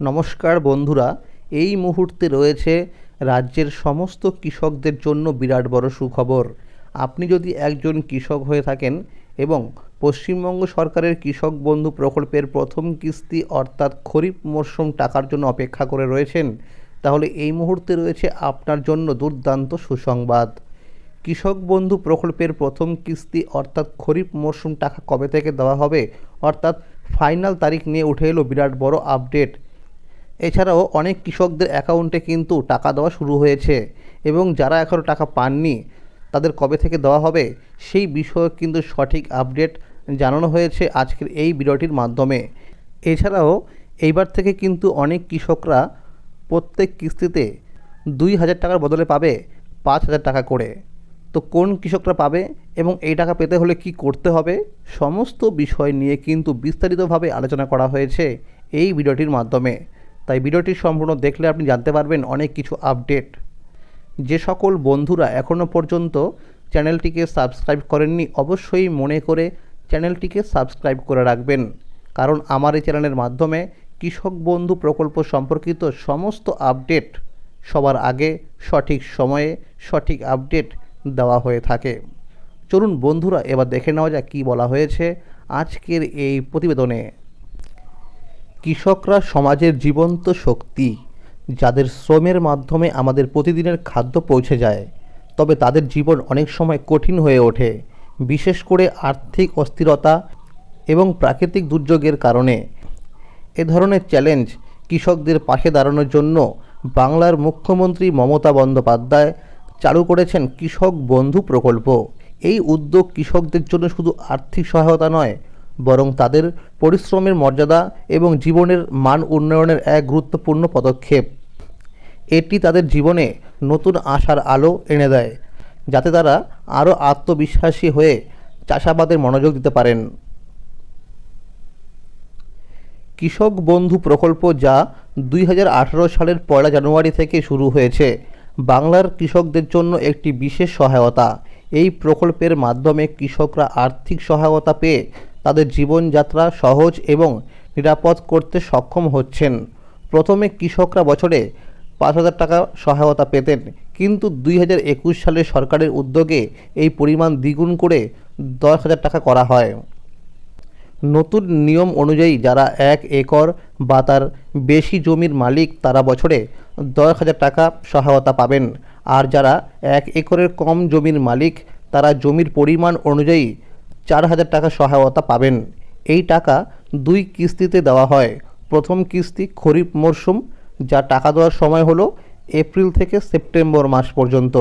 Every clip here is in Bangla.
নমস্কার বন্ধুরা, এই মুহূর্তে রয়েছে রাজ্যের সমস্ত কৃষকদের জন্য বিরাট বড় সুখবর। আপনি যদি একজন কৃষক হয়ে থাকেন এবং পশ্চিমবঙ্গ সরকারের কৃষক বন্ধু প্রকল্পের প্রথম কিস্তি অর্থাৎ খরিফ মরশুম টাকার জন্য অপেক্ষা করে রয়েছেন, তাহলে এই মুহূর্তে রয়েছে আপনার জন্য দুর্দান্ত সুসংবাদ। কৃষক বন্ধু প্রকল্পের প্রথম কিস্তি অর্থাৎ খরিফ মরশুম টাকা কবে থেকে দেওয়া হবে? অর্থাৎ ফাইনাল তারিখ নিয়ে উঠে এলো বিরাট বড় আপডেট। এছাড়াও অনেক কৃষকদের অ্যাকাউন্টে কিন্তু টাকা দেওয়া শুরু হয়েছে এবং যারা এখনও টাকা পাননি, তাদের কবে থেকে দেওয়া হবে সেই বিষয়ে কিন্তু সঠিক আপডেট জানানো হয়েছে আজকের এই ভিডিওটির মাধ্যমে। এছাড়াও এইবার থেকে কিন্তু অনেক কৃষকরা প্রত্যেক কিস্তিতে দুই হাজার টাকার বদলে পাবে পাঁচ হাজার টাকা করে। তো কোন কৃষকরা পাবে এবং এই টাকা পেতে হলে কি করতে হবে, সমস্ত বিষয় নিয়ে কিন্তু বিস্তারিতভাবে আলোচনা করা হয়েছে এই ভিডিওটির মাধ্যমে। তাই ভিডিওটি সম্পূর্ণ দেখলে আপনি জানতে পারবেন অনেক কিছু আপডেট। যে সকল বন্ধুরা এখনও পর্যন্ত চ্যানেলটিকে সাবস্ক্রাইব করেননি, অবশ্যই মনে করে চ্যানেলটিকে সাবস্ক্রাইব করে রাখবেন। কারণ আমার এই চ্যানেলের মাধ্যমে কৃষক বন্ধু প্রকল্প সম্পর্কিত সমস্ত আপডেট সবার আগে, সঠিক সময়ে, সঠিক আপডেট দেওয়া হয়ে থাকে। চলুন বন্ধুরা, এবার দেখে নেওয়া যাক কী বলা হয়েছে আজকের এই প্রতিবেদনে। কৃষকরা সমাজের জীবন্ত শক্তি, যাদের শ্রমের মাধ্যমে আমাদের প্রতিদিনের খাদ্য পৌঁছে যায়। তবে তাদের জীবন অনেক সময় কঠিন হয়ে ওঠে, বিশেষ করে আর্থিক অস্থিরতা এবং প্রাকৃতিক দুর্যোগের কারণে। এ ধরনের চ্যালেঞ্জ কৃষকদের পাশে দাঁড়ানোর জন্য বাংলার মুখ্যমন্ত্রী মমতা বন্দ্যোপাধ্যায় চালু করেছেন কৃষক বন্ধু প্রকল্প। এই উদ্যোগ কৃষকদের জন্য শুধু আর্থিক সহায়তা নয় বরং তাদের পরিশ্রমের মর্যাদা এবং জীবনের মান উন্নয়নের এক গুরুত্বপূর্ণ পদক্ষেপ। এটি তাদের জীবনে নতুন আশার আলো এনে দেয়, যাতে তারা আরও আত্মবিশ্বাসী হয়ে চাষাবাদের মনোযোগ দিতে পারেন। কৃষক বন্ধু প্রকল্প যা দুই হাজার আঠেরো সালের পয়লা জানুয়ারি থেকে শুরু হয়েছে, বাংলার কৃষকদের জন্য একটি বিশেষ সহায়তা। এই প্রকল্পের মাধ্যমে কৃষকরা আর্থিক সহায়তা পেয়ে তাদের জীবনযাত্রা সহজ এবং নিরাপদ করতে সক্ষম হচ্ছেন। প্রথমে কৃষকরা বছরে পাঁচ হাজার টাকা সহায়তা পেতেন, কিন্তু দুই হাজার একুশ সালে সরকারের উদ্যোগে এই পরিমাণ দ্বিগুণ করে দশ হাজার টাকা করা হয়। নতুন নিয়ম অনুযায়ী যারা এক একর বা তার বেশি জমির মালিক, তারা বছরে দশ হাজার টাকা সহায়তা পাবেন। আর যারা এক একরের কম জমির মালিক, তারা জমির পরিমাণ অনুযায়ী চার হাজার টাকা সহায়তা পাবেন। এই টাকা দুই কিস্তিতে দেওয়া হয়। প্রথম কিস্তি খরিফ মরশুম যা টাকা দেওয়ার সময় হলো এপ্রিল থেকে সেপ্টেম্বর মাস পর্যন্ত।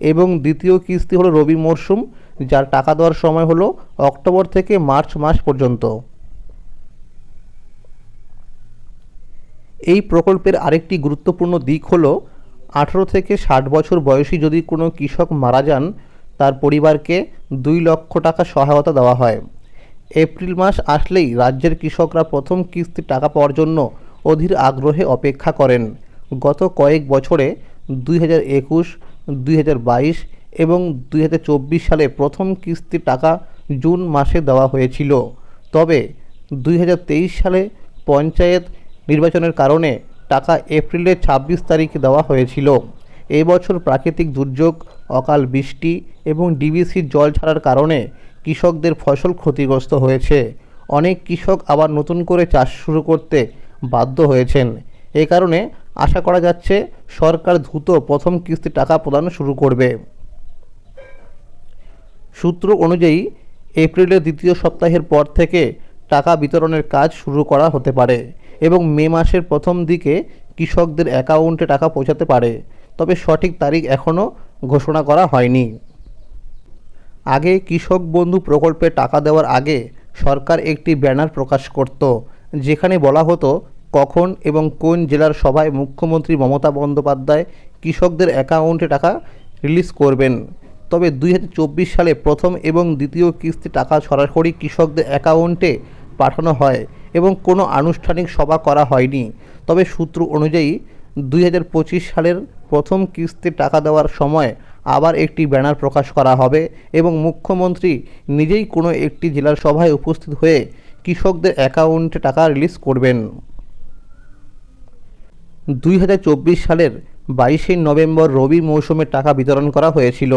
এবং দ্বিতীয় কিস্তি হলো রবি মরশুম যার টাকা দেওয়ার সময় হলো অক্টোবর থেকে মার্চ মাস পর্যন্ত। এই প্রকল্পের আরেকটি গুরুত্বপূর্ণ দিক হলো, আঠেরো থেকে ষাট বছর বয়সী যদি কোনো কৃষক মারা যান তার পরিবারকে দুই লক্ষ টাকা সহায়তা দেওয়া হয়। এপ্রিল মাস আসলেই রাজ্যের কৃষকরা প্রথম কিস্তি টাকা পাওয়ার জন্য অধীর আগ্রহে অপেক্ষা করেন। গত কয়েক বছরে দুই হাজার একুশ, দুই হাজার বাইশ এবং দুই হাজার চব্বিশ সালে প্রথম কিস্তি টাকা জুন মাসে দেওয়া হয়েছিল। তবে দুই হাজার তেইশ সালে পঞ্চায়েত নির্বাচনের কারণে টাকা এপ্রিলের ছাব্বিশ তারিখে দেওয়া হয়েছিল। এবছর প্রাকৃতিক দুর্যোগ অকাল বৃষ্টি এবং ডিবিসির জল ছাড়ার কারণে কৃষকদের ফসল ক্ষতিগ্রস্ত হয়েছে। অনেক কৃষক আবার নতুন করে চাষ শুরু করতে বাধ্য হয়েছেন। এ কারণে আশা করা যাচ্ছে সরকার দ্রুত প্রথম কিস্তি টাকা প্রদান শুরু করবে। সূত্র অনুযায়ী, এপ্রিলের দ্বিতীয় সপ্তাহের পর থেকে টাকা বিতরণের কাজ শুরু করা হতে পারে এবং মে মাসের প্রথম দিকে কৃষকদের অ্যাকাউন্টে টাকা পৌঁছাতে পারে। তবে সঠিক তারিখ এখনও ঘোষণা করা হয়নি। আগে কৃষক বন্ধু প্রকল্পে টাকা দেওয়ার আগে সরকার একটি ব্যানার প্রকাশ করত, যেখানে বলা হতো, কখন এবং কোন জেলার সভায় মুখ্যমন্ত্রী মমতা বন্দ্যোপাধ্যায় কৃষকদের অ্যাকাউন্টে টাকা রিলিজ করবেন? তবে দুই হাজার চব্বিশ সালে প্রথম এবং দ্বিতীয় কিস্তি টাকা সরাসরি কৃষকদের অ্যাকাউন্টে পাঠানো হয় এবং কোনো আনুষ্ঠানিক সভা করা হয়নি। তবে সূত্র অনুযায়ী দুই হাজার পঁচিশ সালের প্রথম কিস্তির টাকা দেওয়ার সময় আবার একটি ব্যানার প্রকাশ করা হবে এবং মুখ্যমন্ত্রী নিজেই কোনো একটি জেলার সভায় উপস্থিত হয়ে কৃষকদের অ্যাকাউন্টে টাকা রিলিজ করবেন। দুই হাজার চব্বিশ সালের বাইশে নভেম্বর রবি মৌসুমে টাকা বিতরণ করা হয়েছিল,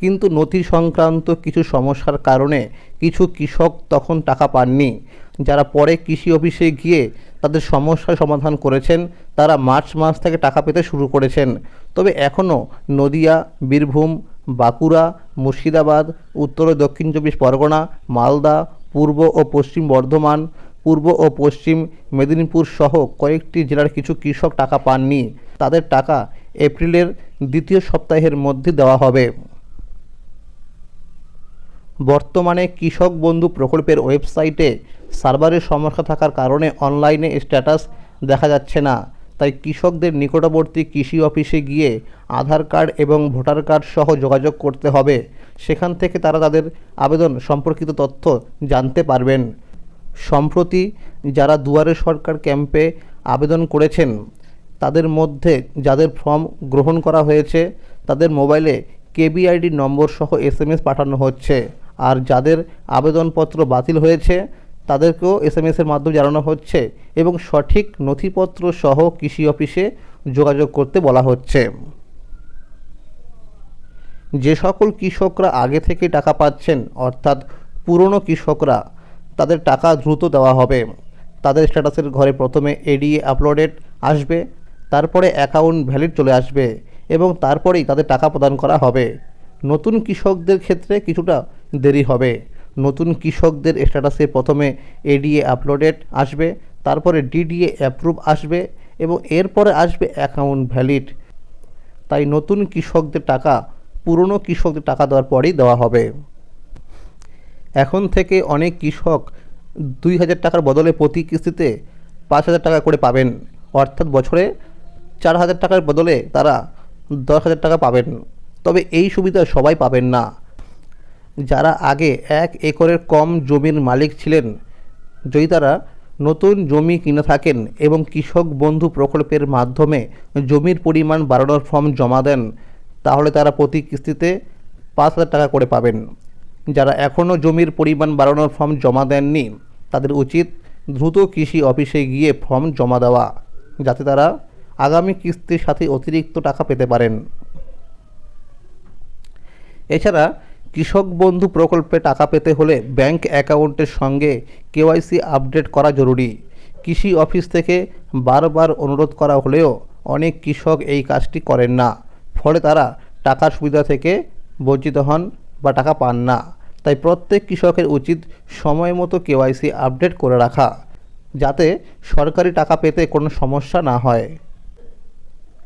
কিন্তু নথি সংক্রান্ত কিছু সমস্যার কারণে কিছু কৃষক তখন টাকা পাননি। যারা পরে কৃষি অফিসে গিয়ে তাদের সমস্যার সমাধান করেছেন, তারা মার্চ মাস থেকে টাকা পেতে শুরু করেছেন। তবে এখনও নদিয়া, বীরভূম, বাঁকুড়া, মুর্শিদাবাদ, উত্তর ও দক্ষিণ চব্বিশ পরগনা, মালদা, পূর্ব ও পশ্চিম বর্ধমান, পূর্ব ও পশ্চিম মেদিনীপুর সহ কয়েকটি জেলার কিছু কৃষক টাকা পাননি। তাদের টাকা এপ্রিলের দ্বিতীয় সপ্তাহের মধ্যে দেওয়া হবে। বর্তমানে কৃষক বন্ধু প্রকল্পের ওয়েবসাইটে সার্ভারের সমস্যা থাকার কারণে অনলাইনে স্ট্যাটাস দেখা যাচ্ছে না। তাই কৃষকদের নিকটবর্তী কৃষি অফিসে গিয়ে আধার কার্ড এবং ভোটার কার্ড সহ যোগাযোগ করতে হবে। সেখান থেকে তারা তাদের আবেদন সম্পর্কিত তথ্য জানতে পারবেন। সম্প্রতি যারা দুয়ারে সরকার ক্যাম্পে আবেদন করেছেন, তাদের মধ্যে যাদের ফর্ম গ্রহণ করা হয়েছে, তাদের মোবাইলে কেবিআইডি নম্বর সহ এস পাঠানো হচ্ছে। আর যাদের আবেদনপত্র বাতিল হয়েছে, তাদেরকেও এসএমএসের মাধ্যমে জানানো হচ্ছে এবং সঠিক নথিপত্র সহ কৃষি অফিসে যোগাযোগ করতে বলা হচ্ছে। যে সকল কৃষকরা আগে থেকে টাকা পাচ্ছেন, অর্থাৎ পুরনো কৃষকরা, তাদের টাকা দ্রুত দেওয়া হবে। তাদের স্ট্যাটাসের ঘরে প্রথমে এডিএ আপলোডেড আসবে, তারপরে অ্যাকাউন্ট ভ্যালিড চলে আসবে এবং তারপরেই তাদের টাকা প্রদান করা হবে। নতুন কৃষকদের ক্ষেত্রে কিছুটা দেরি হবে। নতুন কৃষকদের স্ট্যাটাসে প্রথমে এডিএ আপলোডেড আসবে, তারপরে ডিডিএ অ্যাপ্রুভ আসবে এবং এরপরে আসবে অ্যাকাউন্ট ভ্যালিড তাই নতুন কৃষকদের টাকা, পুরনো কৃষকদের টাকা দেওয়ার পরেই দেওয়া হবে। এখন থেকে অনেক কৃষক দুই হাজার টাকার বদলে প্রতি কিস্তিতে পাঁচ হাজার টাকা করে পাবেন। অর্থাৎ বছরে চার হাজার টাকার বদলে তারা দশ হাজার টাকা পাবেন। তবে এই সুবিধা সবাই পাবেন না। যারা আগে এক একরের কম জমির মালিক ছিলেন, যদি তারা নতুন জমি কিনে থাকেন এবং কৃষক বন্ধু প্রকল্পের মাধ্যমে জমির পরিমাণ বাড়ানোর ফর্ম জমা দেন, তাহলে তারা প্রতি কিস্তিতে পাঁচ হাজার টাকা করে পাবেন। যারা এখনও জমির পরিমাণ বাড়ানোর ফর্ম জমা দেননি, তাদের উচিত দ্রুত কৃষি অফিসে গিয়ে ফর্ম জমা দেওয়া, যাতে তারা আগামী কিস্তির সাথে অতিরিক্ত টাকা পেতে পারেন। এছাড়া কৃষক বন্ধু প্রকল্পে টাকা পেতে হলে ব্যাংক অ্যাকাউন্টের সঙ্গে কেওয়াইসি আপডেট করা জরুরি। কৃষি অফিস থেকে বারবার অনুরোধ করা হলেও অনেক কৃষক এই কাজটি করেন না। ফলে তারা টাকার সুবিধা থেকে বঞ্চিত হন বা টাকা পান না। তাই প্রত্যেক কৃষকের উচিত সময় মতো কেওয়াইসি আপডেট করে রাখা, যাতে সরকারি টাকা পেতে কোনো সমস্যা না হয়।